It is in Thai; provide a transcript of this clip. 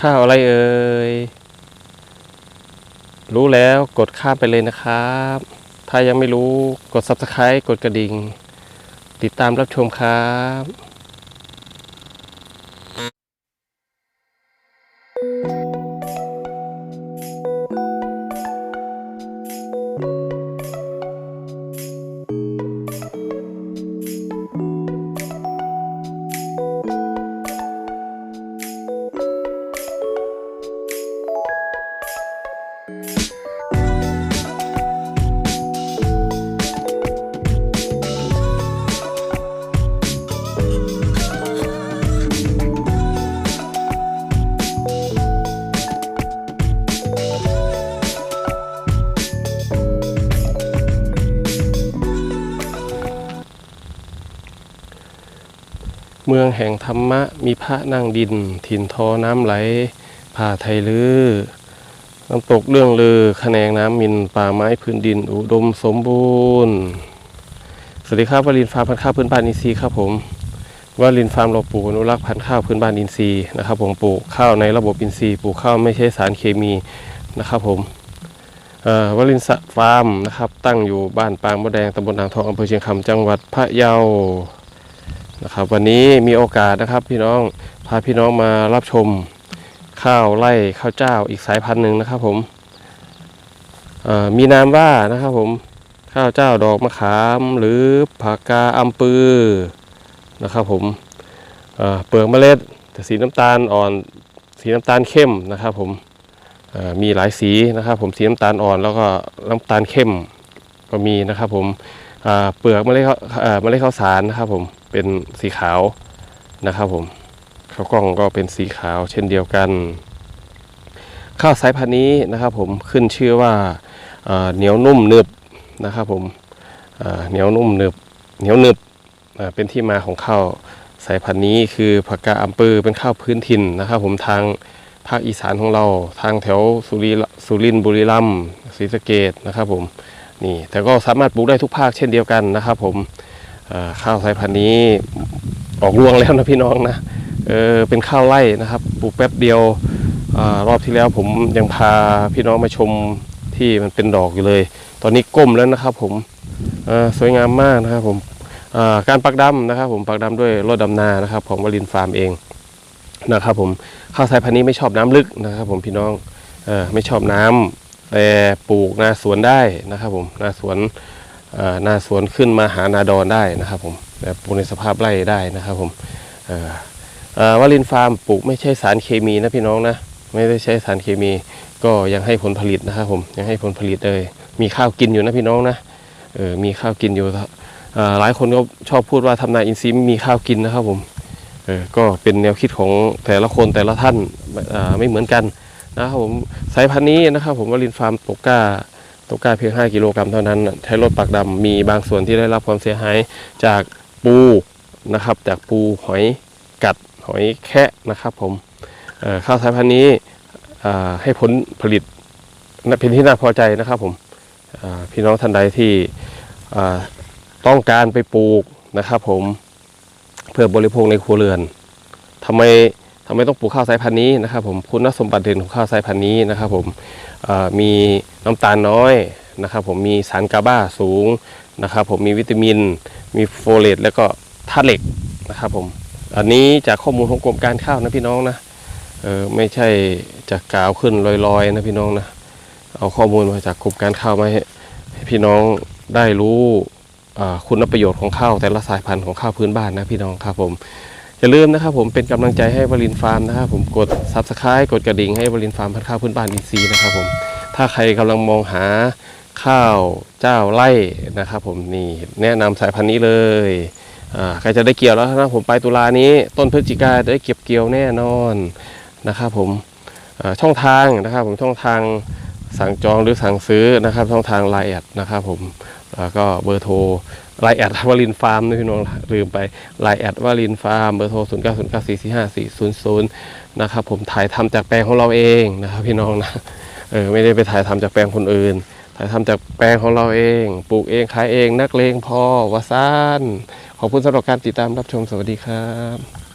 ข้าวอะไรเอ่ย รู้แล้วกดข้ามไปเลยนะครับ ถ้ายังไม่รู้กด subscribe กดกระดิ่ง ติดตามรับชมครับ เมืองแห่งธรรมะมีพระนั่งดิน ถิ่นทอน้ำไหลผ่าไทยลือน้ำตกเรื่องลือแขนงน้ำมินป่าไม้พื้นดิน อุดมสมบูรณ์ สวัสดีครับวลินฟาร์มพันธุ์ข้าวพื้นบ้านอินทรีย์ครับผมวลินฟาร์มเราปลูกอนุรักษ์พันธุ์ข้าวพื้นบ้านอินทรีย์นะครับผมปลูกข้าวในระบบอินทรีย์ปลูกข้าวไม่ใช้สารเคมีนะครับผมเอ่อวลินฟาร์มนะครับตั้งอยู่บ้านปางมดแดงตำบลอ่างทองอำเภอเชียงคำจังหวัดพะเยา นะครับ วันนี้มีโอกาสนะครับพี่น้องพาพี่น้องมารับชมข้าวไร่ข้าวเจ้าอีกสายพันธุ์หนึ่งนะครับผมมีนามว่านะครับผมข้าวเจ้าดอกมะขามหรือผักกาอัมปือนะครับผมเปลือกเมล็ดแต่สีน้ำตาลอ่อนสีน้ำตาลเข้มนะครับผมมีหลายสีนะครับผมสีน้ำตาลอ่อนแล้วก็น้ำตาลเข้มก็มีนะครับผมเปลือกเมล็ดเอ่อเมล็ดข้าวสารนะครับผมเป็นสีขาวนะครับผมข้าวกล้องก็เป็นสีขาวเช่นเดียวกัน ข้าวสายพันธุ์นี้นะครับผมขึ้นชื่อว่าเหนียวนุ่มหนึบนะครับผมเหนียวนุ่มหนึบเหนียวหนึบเป็นที่มาของข้าวสายพันธุ์นี้คือผักกาอัมปือเป็นข้าวพื้นถิ่นนะครับผมทางภาคอีสานของเราทางแถวสุริสุรินทร์บุรีรัมย์ศรีสะเกดนะครับผมนี่แต่ก็สามารถปลูกได้ทุกภาคเช่นเดียวกันนะครับผม ข้าวสายพันธุ์นี้ออกรวงแล้วนะพี่น้องนะเออเป็นข้าวไร่นะครับปลูกแป๊บเดียวอรอบที่แล้วผมยังพาพี่น้องมาชมที่มันเป็นดอกอยู่เลย ตอนนี้ก้มแล้วนะครับผมสวยงามมากนะครับผมการปักดำนะครับ ผมปักดำด้วยรถดำนานะครับ ของวลินฟาร์มเองนะครับ ผมข้าวสายพันธุ์นี้ไม่ชอบน้ำลึกนะครับ ผมพี่น้องอไม่ชอบน้ำแต่ปลูกนาสวนได้นะครับ ผมนาสวน นาสวนขึ้นมาหานาดอนได้นะครับผมปลูกในสภาพไร่ได้นะครับผมวาลินฟาร์มปลูกไม่ใช่สารเคมีนะพี่น้องนะไม่ได้ใช้สารเคมีก็ยังให้ผลผลิตนะครับผมยังให้ผลผลิตเลยมีข้าวกินอยู่นะพี่น้องนะเออมีข้าวกินอยู่หลายคนก็ชอบพูดว่าทำนาอินทรีย์ไม่มีข้าวกินนะครับผมเออก็เป็นแนวคิดของแต่ละคนแต่ละท่านไม่เหมือนกันนะครับผมสายพันธุ์นี้นะครับผมวาลินฟาร์มตกก้า ตกก้าเพียง 5 กิโลกรัมเท่านั้นใช้รถปักดำมีบางส่วนที่ได้รับความเสียหายจากปูนะครับ จากปูหอยกัดหอยแคะนะครับผมเอ่อข้าวสายพันธุ์นี้อ่าให้ผลผลิตเป็นที่น่าพอใจนะครับผมพี่น้องท่านใดที่อ่าต้องการไปปลูกนะครับผมเพื่อบริโภคในครัวเรือนทำไม ทำไมต้องปลูกข้าวสายพันธุ์นี้นะครับผมคุณสมบัติเด่นของข้าวสายพันธุ์นี้นะครับผมมีน้ำตาลน้อยนะครับผมมีสารกาบาสูงนะครับผมมีวิตามิน มีโฟเลตแล้วก็ธาตุเหล็กนะครับผมอันนี้จากข้อมูลของกรมการข้าวนะพี่น้องนะเออไม่ใช่จากกล่าวขึ้นลอยๆนะพี่น้องนะเอาข้อมูลมาจากกรมการข้าวมาให้พี่น้องได้รู้คุณประโยชน์ของข้าวแต่ละสายพันธุ์ของข้าวพื้นบ้านนะพี่น้องครับผม อย่าลืมนะครับผมเป็นกำลังใจให้วลินฟาร์มนะครับผมกด subscribe กดกระดิ่งให้วลินฟาร์มพันข้าวพื้นบ้านอินทรีย์นะครับผมถ้าใครกำลังมองหาข้าวเจ้าไร่นะครับผมนี่แนะนำสายพันธุ์นี้เลยใครจะได้เกี่ยวแล้วนะผมไปลายตุลานี้ ต้นพฤศจิกาได้เก็บเกี่ยวแน่นอนนะครับผมช่องทางนะครับผมช่องทางสั่งจองหรือสั่งซื้อนะครับช่องทางไลน์แอดนะครับผมแล้วก็เบอร์โทร ไลน์แอดวาลินฟาร์มนะพี่น้องลืมไปไลน์แอดวาลินฟาร์มเบอร์โทร 0 9 0 9 4 4 5 4 0 0 นะครับผมถ่ายทำจากแปลงของเราเองนะครับพี่น้องนะเออไม่ได้ไปถ่ายทำจากแปลงคนอื่น ถ่ายทำจากแปลงของเราเอง ปลูกเองขายเองนักเลงพอวะซานขอบคุณสำหรับการติดตามรับชมสวัสดีครับ